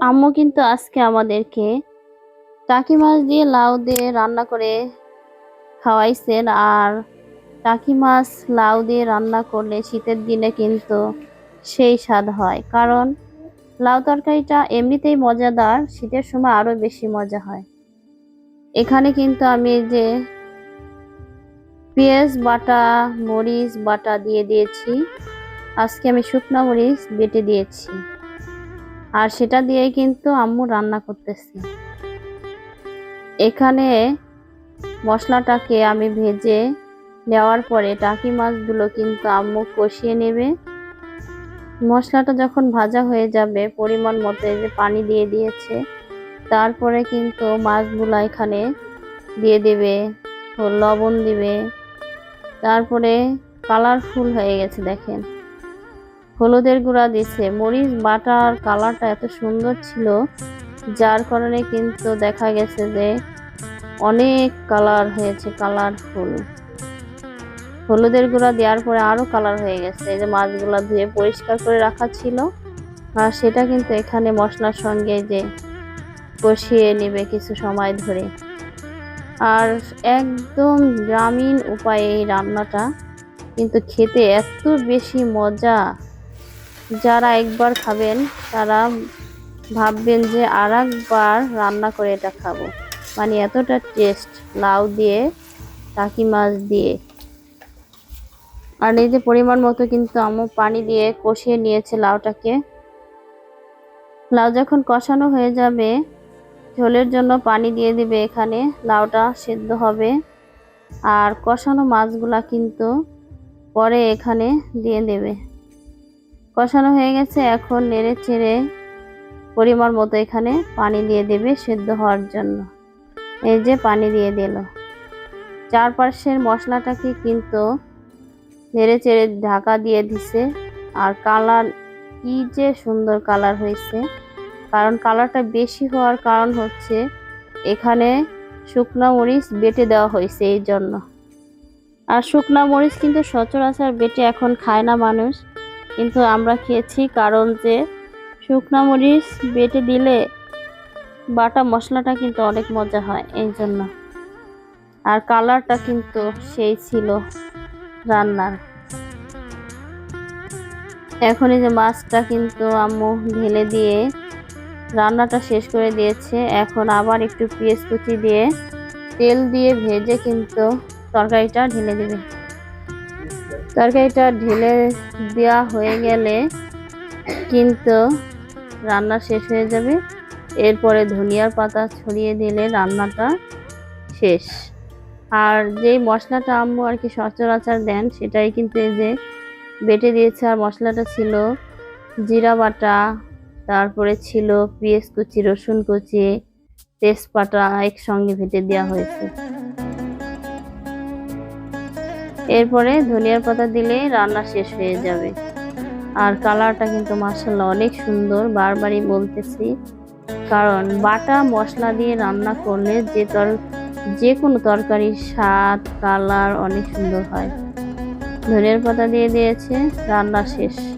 আম্মু কিন্তু আজকে আমাদেরকে টাকি মাছ দিয়ে লাউ দিয়ে রান্না করে খাওয়াইছেন আর টাকি মাছ লাউ দিয়ে রান্না করলে শীতের দিনে কিন্তু সেই স্বাদ হয়। কারণ লাউ তরকারিটা এমনিতেই মজাদার, শীতের সময় আরও বেশি মজা হয়। এখানে কিন্তু আমি যে পেঁয়াজ বাটা, মরিচ বাটা দিয়ে দিয়েছি। আজকে আমি শুকনো মরিচ বেটে দিয়েছি। আর সেটা দিয়েই কিন্তু আম্মু রান্না করতেছি। এখানে মশলাটাকে আমি ভেজে নেওয়ার পরে টাকি মাছগুলো কিন্তু আম্মু কষিয়ে নেবে। মশলাটা যখন ভাজা হয়ে যাবে, পরিমাণ মতো যে পানি দিয়ে দিয়েছে, তারপরে কিন্তু মাছগুলো এখানে দিয়ে দেবে, লবণ দিবে, তারপরে কালারফুল হয়ে গেছে দেখেন। হলুদের গুঁড়া দিছে মরিচ বাটার কালারটা এত সুন্দর ছিল, যার কারণে কিন্তু দেখা গেছে যে অনেক কালার হয়েছে, কালারফুল। হলুদের গুঁড়া দেওয়ার পরে আরও কালার হয়ে গেছে। এই যে মাছগুলো ধুয়ে পরিষ্কার করে রাখা ছিল, আর সেটা কিন্তু এখানে মশলার সঙ্গে যে কষিয়ে নেবে কিছু সময় ধরে। আর একদম গ্রামীণ উপায়ে এই রান্নাটা কিন্তু খেতে এত বেশি মজা যারা একবার খাবেন, তারা ভাববেন যে আর একবার রান্না করে এটা খাব। মানে এতটা টেস্ট লাউ দিয়ে, টাকি মাছ দিয়ে। আর এই যে পরিমাণ মতো কিন্তু আমু পানি দিয়ে কষিয়ে নিয়েছে লাউটাকে। লাউ যখন কষানো হয়ে যাবে, ঝোলের জন্য পানি দিয়ে দিবে এখানে, লাউটা সেদ্ধ হবে। আর কষানো মাছগুলা কিন্তু পরে এখানে দিয়ে দেবে। কষানো হয়ে গেছে। এখন নেড়ে চেড়ে পরিমাণ মতো এখানে পানি দিয়ে দেবে সেদ্ধ হওয়ার জন্য। এই যে পানি দিয়ে দিল। চারপাশের মশলাটাকে কিন্তু নেড়ে চেড়ে ঢাকা দিয়ে দিছে। আর কালার, কি যে সুন্দর কালার হয়েছে। কারণ কালারটা বেশি হওয়ার কারণ হচ্ছে এখানে শুকনো মরিচ বেটে দেওয়া হয়েছে এই জন্য। আর শুকনা মরিচ কিন্তু সচরাচর বেটে এখন খায় না মানুষ। কিন্তু আমরা খেয়েছি কারণ যে শুকনা মরিচ বেটে দিলে বাটা মশলাটা কিন্তু অনেক মজা হয়, এই জন্য। আর কালারটা কিন্তু সেই ছিল রান্নার। এখন এই যে মাছটা কিন্তু আম্মু ঢেলে দিয়ে রান্নাটা শেষ করে দিয়েছে। এখন আবার একটু পেঁয়াজ কুচি দিয়ে তেল দিয়ে ভেজে কিন্তু তরকারিটা ঢেলে দেবে। তরকারিটা ঢেলে দেওয়া হয়ে গেলে কিন্তু রান্না শেষ হয়ে যাবে। এরপরে ধনিয়ার পাতা ছড়িয়ে দিলে রান্নাটা শেষ। আর যেই মশলাটা আম্মু আর কি সচরাচর দেন, সেটাই কিন্তু এই যে বেটে দিয়েছে। আর মশলাটা ছিল জিরা বাটা, তারপরে ছিল পেঁয়াজ কুচি, রসুন কুচি, তেজপাতা একসঙ্গে ভেটে দেওয়া হয়েছে। এরপরে ধনিয়ার পাতা দিলে রান্না শেষ হয়ে যাবে। আর কালারটা কিন্তু মাসাল্লাহ অনেক সুন্দর, বারবারই বলতেছি। কারণ বাটা মশলা দিয়ে রান্না করলে যে তর, যে কোনো তরকারির স্বাদ, কালার অনেক সুন্দর হয়। ধনিয়ার পাতা দিয়ে দিয়েছে, রান্না শেষ।